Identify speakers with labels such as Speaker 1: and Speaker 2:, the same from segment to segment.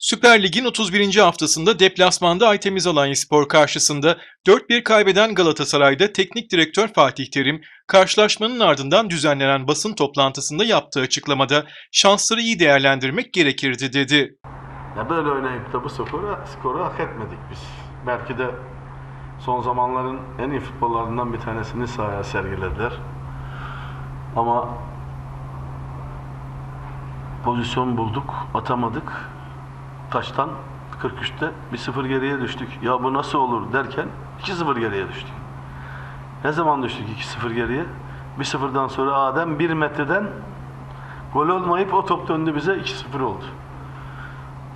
Speaker 1: Süper Lig'in 31. haftasında deplasmanda Aytemiz Alanyaspor karşısında 4-1 kaybeden Galatasaray'da teknik direktör Fatih Terim, karşılaşmanın ardından düzenlenen basın toplantısında yaptığı açıklamada şansları iyi değerlendirmek gerekirdi dedi.
Speaker 2: Ya böyle oynayıp da bu skoru, skoru hak etmedik biz. Belki de son zamanların en iyi futbollarından bir tanesini sahaya sergilediler. Ama pozisyon bulduk, atamadık. Taştan 43'te 1-0 geriye düştük. Ya bu nasıl olur derken 2-0 geriye düştük. Ne zaman düştük 2-0 geriye? 1-0'dan sonra Adem 1 metreden gol olmayıp o top döndü bize 2-0 oldu.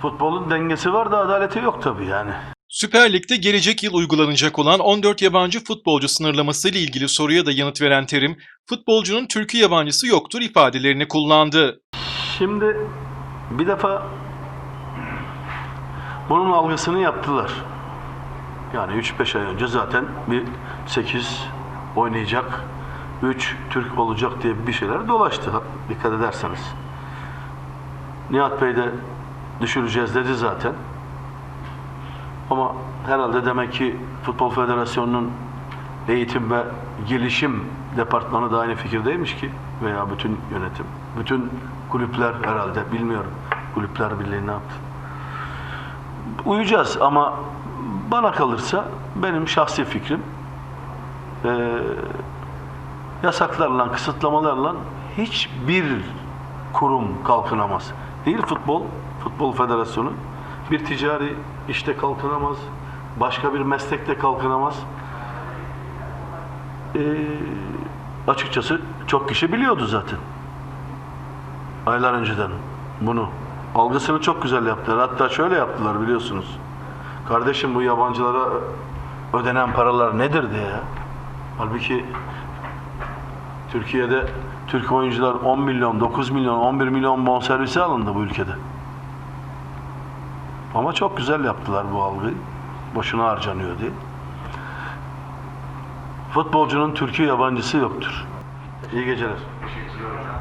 Speaker 2: Futbolun dengesi var da adaleti yok tabii yani.
Speaker 1: Süper Lig'de gelecek yıl uygulanacak olan 14 yabancı futbolcu sınırlaması ile ilgili soruya da yanıt veren Terim, futbolcunun Türkiye yabancısı yoktur ifadelerini kullandı.
Speaker 2: Şimdi bir defa bunun algısını yaptılar. Yani 3-5 ay önce zaten bir 8 oynayacak, 3 Türk olacak diye bir şeyler dolaştı dikkat ederseniz. Nihat Bey de düşüreceğiz dedi zaten. Ama herhalde demek ki Futbol Federasyonu'nun eğitim ve gelişim departmanı da aynı fikirdeymiş ki veya bütün yönetim. Bütün kulüpler herhalde bilmiyorum. Kulüpler Birliği ne yaptı? Uyacağız ama bana kalırsa benim şahsi fikrim eee, yasaklarla, kısıtlamalarla hiçbir kurum kalkınamaz. Değil futbol, futbol federasyonu bir ticari işte kalkınamaz, başka bir meslekte kalkınamaz. Ee, açıkçası çok kişi biliyordu zaten. Aylar önceden bunu. Algısını çok güzel yaptılar. Hatta şöyle yaptılar biliyorsunuz. Kardeşim bu yabancılara ödenen paralar nedir diye. Halbuki Türkiye'de Türk oyuncular 10 milyon, 9 milyon, 11 milyon bonservisi alındı bu ülkede. Ama çok güzel yaptılar bu algıyı. Boşuna harcanıyor diye. Futbolcunun Türkiye yabancısı yoktur. İyi geceler.
Speaker 3: Teşekkürler hocam.